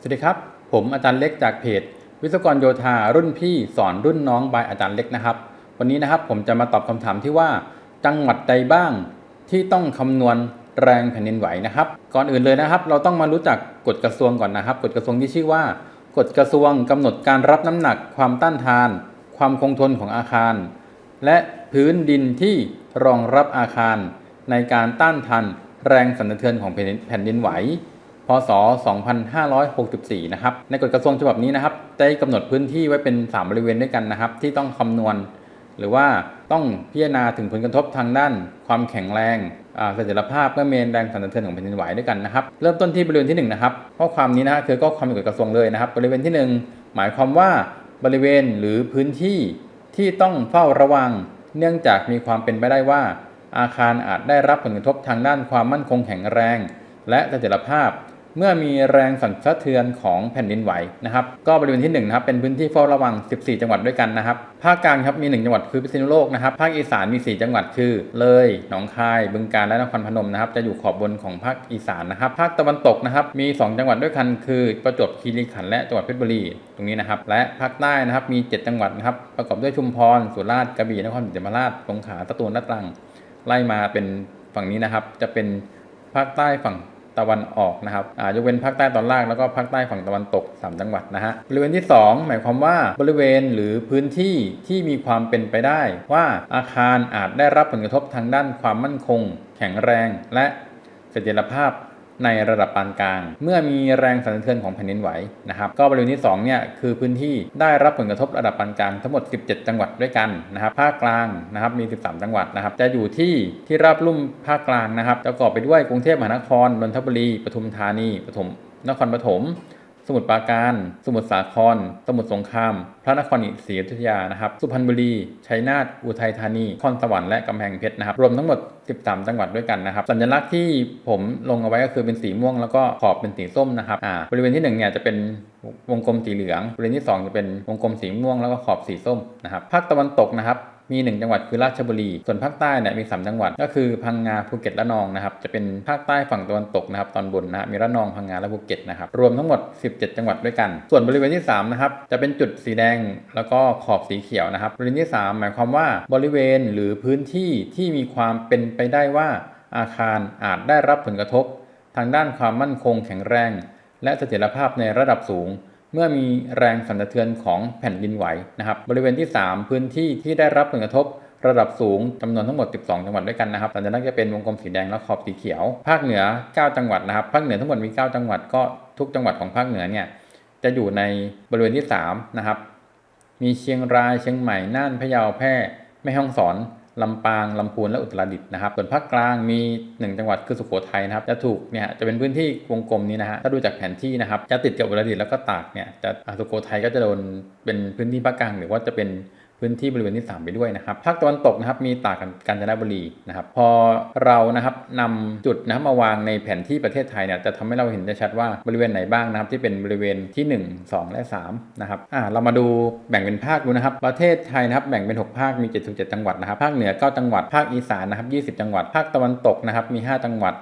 สวัสดีครับ ผมอาจารย์เล็กจากเพจ วิศวกรโยธารุ่นพี่สอนรุ่นน้องบายอาจารย์เล็กนะครับ วันนี้นะครับผมจะมาตอบคำถามที่ว่า จังหวัดใดบ้างที่ต้องคำนวณแรงแผ่นดินไหวนะครับ ก่อนอื่นเลยนะครับ เราต้องมารู้จักกฎกระทรวงก่อนนะครับ กฎกระทรวงที่ชื่อว่า กฎกระทรวงกำหนดการรับน้ำหนัก ความต้านทาน ความคงทนของอาคาร และพื้นดินที่รองรับอาคาร ในการต้านทานแรงสั่นสะเทือนของแผ่นดินไหว พศ 2564 นะครับ ในกฎกระทรวงฉบับนี้นะครับ ได้กำหนดพื้นที่ไว้เป็น 3 บริเวณด้วยกันนะครับ ที่ต้องคำนวณ หรือว่าต้องพิจารณาถึงผลกระทบทางด้าน ความแข็งแรงอ่าเสถียรภาพเมื่อเมนแรงสั่นสะเทือนของแผ่นดินไหวด้วยกันนะครับ เริ่มต้นที่บริเวณที่1นะครับข้อความนี้นะคือข้อความในกฎกระทรวงเลยนะครับ บริเวณที่ 1 หมายความว่าบริเวณหรือพื้นที่ที่ต้องเฝ้าระวัง เนื่องจากมีความเป็นไปได้ว่า อาคารอาจได้รับผลกระทบทางด้านความมั่นคงแข็งแรง และเสถียรภาพ เมื่อมีแรงสั่นสะเทือนของแผ่นดินไหวนะครับ ก็บริเวณที่1นะครับเป็นพื้นที่เฝ้าระวัง 14 จังหวัดด้วยกันนะครับ ภาคกลางครับมี 1 จังหวัดคือพิษณุโลกนะครับ ภาคอีสานมี 4 จังหวัดคือ เลย หนองคาย บึงกาฬ และนครพนมนะครับ จะอยู่ขอบบนของภาคอีสานนะครับ ภาคตะวันตกนะครับ มี 2 จังหวัดด้วยกันคือ ประจวบคีรีขันธ์และจังหวัดเพชรบุรี ตรงนี้นะครับ และภาคใต้นะครับ มี 7 จังหวัดนะครับ ประกอบด้วยชุมพร สุราษฎร์ กระบี่ นครศรีธรรมราช สงขลา สตูล และตรัง ไล่มาเป็นฝั่งนี้นะครับ จะเป็นภาคใต้ฝั่ง ตะวันออกนะครับอ่ายกเว้นภาคใต้ตอนล่างแล้วก็ภาคใต้ฝั่งตะวันตก 3 จังหวัดนะฮะบริเวณที่ 2 หมายความว่าบริเวณหรือพื้นที่ที่มีความเป็นไปได้ ว่าอาคารอาจได้รับผลกระทบทางด้านความมั่นคง แข็งแรงและเสถียรภาพ ในระดับปานกลาง เมื่อมีแรงสั่นสะเทือนของแผ่นดินไหวนะครับก็บริเวณที่2เนี่ยคือพื้นที่ได้รับผลกระทบระดับปานกลางทั้งหมด 17 จังหวัดด้วยกันนะครับภาคกลางนะครับมี 13 จังหวัดนะครับจะอยู่ที่ที่ราบลุ่มภาคกลางนะครับจะประกอบไปด้วยกรุงเทพมหานครนนทบุรีปทุมธานีปฐมนครปฐม สมุทรปราการ สมุทรสาคร สมุทรสงคราม พระนครศรีอยุธยานะครับ สุพรรณบุรี ชัยนาท อุทัยธานีนครสวรรค์ และกำแพงเพชรนะครับ รวมทั้งหมด 13 จังหวัดด้วยกันนะครับ สัญลักษณ์ที่ผมลงเอาไว้ก็คือเป็นสีม่วงแล้วก็ขอบเป็นสีส้มนะครับอ่าบริเวณที่1เนี่ยจะเป็นวงกลมสีเหลือง บริเวณที่ 2 จะเป็นวงกลมสีม่วงแล้วก็ขอบสีส้มนะครับ ภาคตะวันตกนะครับ มี 1 จังหวัดคือราชบุรี ส่วนภาคใต้เนี่ยมี 3 จังหวัด ก็คือพังงาภูเก็ตและนองนะครับ จะเป็นภาคใต้ฝั่งตะวันตกนะครับตอนบนนะมีระนองพังงาและภูเก็ตนะครับ รวมทั้งหมด 17 จังหวัดด้วยกัน ส่วนบริเวณที่3นะครับ จะเป็นจุดสีแดงแล้วก็ขอบสีเขียวนะครับ บริเวณที่ 3 หมายความว่าบริเวณหรือพื้นที่ที่มีความเป็นไปได้ว่าอาคารอาจได้รับผลกระทบ ทางด้านความมั่นคงแข็งแรง และเสถียรภาพในระดับสูง เมื่อมีแรงสั่นสะเทือนของแผ่นดินไหวนะครับ บริเวณที่ 3 พื้นที่ที่ได้รับผลกระทบระดับสูงจำนวนทั้งหมด 12 จังหวัดด้วยกันนะครับสัญลักษณ์จะเป็นวงกลมสีแดงและขอบสีเขียว ภาคเหนือ 9 จังหวัดนะครับ ภาคเหนือทั้งหมดมี 9 จังหวัดก็ทุกจังหวัดของภาคเหนือเนี่ยจะอยู่ในบริเวณที่ 3 นะครับ มีเชียงราย เชียงใหม่ น่าน พะเยา แพร่ แม่ฮ่องสอน ลำปางลำพูนและอุตรดิตถ์นะครับส่วนภาคกลางมี 1 จังหวัดคือสุโขทัยนะครับจะถูกเนี่ยจะเป็นพื้นที่วงกลมนี้นะฮะถ้าดูจากแผนที่นะครับจะติดกับอุตรดิตถ์แล้วก็ตากเนี่ยจะสุโขทัยก็จะโดนเป็นพื้นที่ภาคกลางหรือว่าจะเป็น พื้นที่บริเวณที่ 3 ไปด้วยนะครับภาคตะวันตกนะครับมีตากกับกาญจนบุรีนะครับ พอเรานะครับนำจุดนะครับมาวางในแผนที่ประเทศไทยเนี่ยจะทำให้เราเห็นได้ชัดว่าบริเวณไหนบ้างนะครับที่เป็นบริเวณที่ 1 2 และ3นะครับอ่าเรามาดูแบ่งเป็นภาคดูนะครับ ประเทศไทยนะครับแบ่งเป็น 6 ภาคมี 77 จังหวัดนะครับภาคเหนือ 9 จังหวัดภาคอีสานนะครับ20 จังหวัด ภาคตะวันตกนะครับมี 5 จังหวัด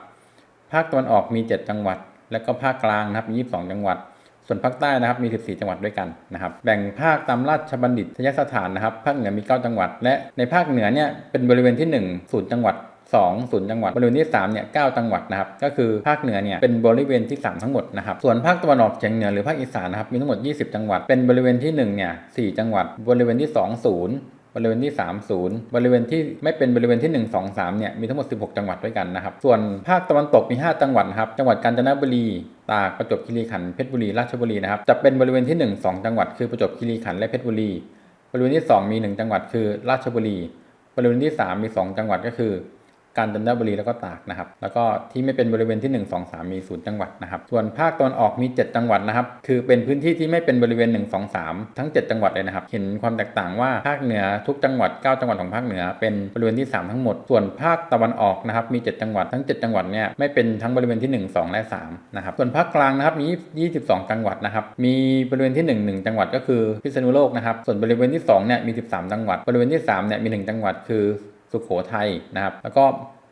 ภาคตะวันออกมี 7 จังหวัด แล้วก็ภาคกลางนะครับมี22 จังหวัด ส่วนภาคใต้นะครับมี 14 จังหวัดด้วยกันนะครับแบ่งภาคตามราชบัณฑิตยสถานนะครับภาคเหนือมี 9 จังหวัด และในภาคเหนือเนี่ยเป็นบริเวณที่1ศูนย์จังหวัด2ศูนย์จังหวัด บริเวณที่3เนี่ย9จังหวัดนะครับ ก็คือภาคเหนือเนี่ยเป็นบริเวณที่ 3 ทั้งหมดนะครับ ส่วนภาคตะวันออกเฉียงเหนือหรือภาคอีสานนะครับมีทั้งหมด 20 จังหวัด เป็นบริเวณที่1เนี่ย4จังหวัด บริเวณที่2ศูนย์ บริเวณที่ 30 บริเวณที่ไม่เป็นบริเวณที่ 1 2 3เนี่ยมีทั้งหมด 16 จังหวัดด้วยกันนะครับ ส่วนภาคตะวันตกมี 5 จังหวัดครับ จังหวัดกาญจนบุรี ตาก ประจวบคีรีขันธ์ เพชรบุรี ราชบุรีนะครับ จะเป็นบริเวณที่ 1 2 จังหวัด คือประจวบคีรีขันธ์และเพชรบุรี บริเวณที่ 2 มี 1 จังหวัด คือ ราชบุรี บริเวณที่ 3 มี 2 จังหวัดก็คือ กาญจนบุรีแล้วก็ตากนะครับ แล้วก็ที่ไม่เป็นบริเวณที่ 1 2 3 มีศูนย์จังหวัดนะครับ ส่วนภาคตะวันออกมี 7 จังหวัดนะครับ คือเป็นพื้นที่ที่ไม่เป็นบริเวณ 1 2 3 ทั้ง 7 จังหวัดเลยนะครับ เห็นความแตกต่างว่าภาคเหนือทุกจังหวัด 9 จังหวัดของภาคเหนือเป็นบริเวณที่ 3 ทั้งหมด ส่วนภาคตะวันออกนะครับ มี 7 จังหวัด ทั้ง 7 จังหวัดเนี่ยไม่เป็นทั้งบริเวณที่ 1 2 และ3นะครับ ส่วนภาคกลางนะครับมี 22 จังหวัดนะครับ มีบริเวณที่ 1 1 จังหวัดก็คือพิษณุโลกนะครับ ส่วนบริเวณที่2เนี่ยมี 13 จังหวัด บริเวณที่3เนี่ยมี 1 จังหวัดคือ สุโขทัยนะครับ แล้วก็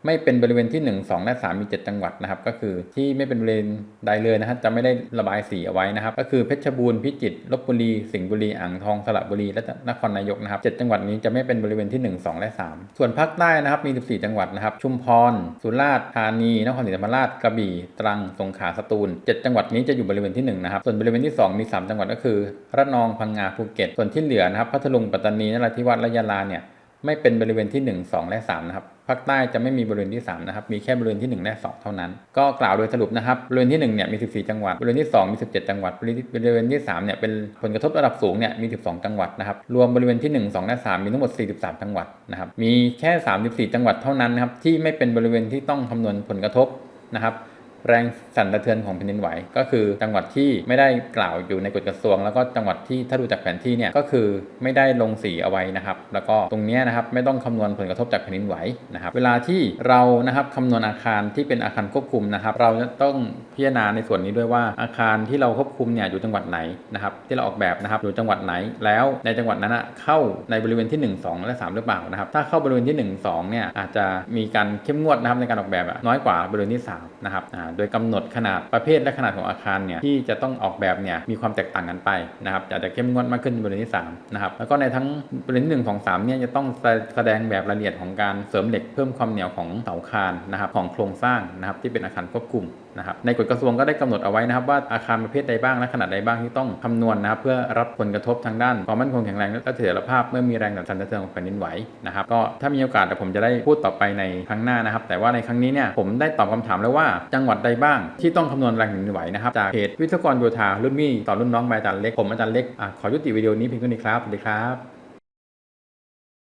ไม่เป็นบริเวณที่ 1 2 และ3มี 7 จังหวัดนะครับ ก็คือที่ไม่เป็นบริเวณใดเลยนะครับจะไม่ได้ระบายสีเอาไว้นะครับ ก็คือเพชรบูรณ์พิจิตรลบบุรีสิงห์บุรีอ่างทองสระบุรีและนครนายกนะครับ7จังหวัดนี้จะไม่เป็นบริเวณที่ 1 2 และ 3 ส่วนภาคใต้นะครับมี 14 จังหวัดนะครับ ชุมพร สุราษฎร์ธานีนครศรีธรรมราชกระบี่ตรังสงขลาสตูล 7 จังหวัดนี้จะอยู่บริเวณที่1นะครับส่วนบริเวณที่ 2 มี 3 จังหวัดก็คือระนองพังงาภูเก็ต ส่วนที่เหลือนะครับพัทลุงปัตตานีนราธิวาสและยะลาเนี่ย ไม่เป็นบริเวณที่ 1 2 และ3นะครับภาคใต้จะไม่มีบริเวณที่3นะครับมีแค่บริเวณที่ 1 และ 2 เท่านั้น ก็กล่าวโดยสรุปนะครับบริเวณที่1เนี่ยมี 14 จังหวัดบริเวณที่ 2 มี 17 จังหวัดบริเวณที่3เนี่ยเป็นผลกระทบระดับสูงเนี่ยมี 12 จังหวัดนะครับรวมบริเวณที่ 1 2 และ 3 มีทั้งหมด 43 จังหวัดนะครับมีแค่ 34 จังหวัดเท่านั้นนะครับที่ไม่เป็นบริเวณที่ต้องคำนวณผลกระทบนะครับ แรงสั่นสะเทือนของแผ่นดินไหว ก็คือจังหวัดที่ไม่ได้กล่าวอยู่ในกฎกระทรวง แล้วก็จังหวัดที่ถ้าดูจากแผนที่เนี่ยก็คือไม่ได้ลงสีเอาไว้นะครับ แล้วก็ตรงนี้นะครับไม่ต้องคำนวณผลกระทบจากแผ่นดินไหวนะครับ เวลาที่เรานะครับคำนวณอาคารที่เป็นอาคารควบคุมนะครับ เราจะต้องพิจารณาในส่วนนี้ด้วยว่าอาคารที่เราควบคุมเนี่ยอยู่จังหวัดไหนนะครับ ที่เราออกแบบนะครับอยู่จังหวัดไหน แล้วในจังหวัดนั้นอะเข้าในบริเวณที่ 1 2 และ 3 หรือเปล่านะครับ ถ้าเข้าบริเวณที่ 1 2เนี่ยอาจจะมีการเข้มงวดนะครับในการออกแบบอะน้อยกว่าบริเวณที่3นะครับโดยกำหนดขนาดประเภทและขนาดของอาคารเนี่ยที่จะต้องออกแบบเนี่ยมีความแตกต่างกันไปนะครับอาจจะเข้มงวดมากขึ้นบริเวณที่3นะครับแล้วก็ในทั้งบริเวณหนึ่งของสามเนี่ยจะต้องแสดงแบบรายละเอียดของการเสริมเหล็กเพิ่มความเหนียวของเสาคานนะครับของโครงสร้างนะครับที่เป็นอาคารควบคุมนะครับในกฎกระทรวงก็ได้กำหนดเอาไว้นะครับว่าอาคารประเภทใดบ้างและขนาดใดบ้างที่ต้องคำนวณนะครับเพื่อรับผลกระทบทางด้านความมั่นคงแข็งแรงและเสถียรภาพเมื่อมีแรงสั่นสะเทือนของแผ่นดินไหวนะครับก็ถ้ามีโอกาสเดี๋ยวผมจะได้พูดต่อไปในครั้งหน้านะครับ แต่ว่าในครั้งนี้เนี่ยผมได้ตอบคำถามแล้วว่าจังหวัดใดบ้าง ที่ต้องคำนวณแรงหนึนไหวนะครับจากเพจวิศวกรโยธารุ่นมี่ต่อรุ่นน้องใบอาจารย์เล็กผมอาจารย์เล็กอขอยุติวิดีโอนี้เพียงเท่านี้ครับสวัสดีครับ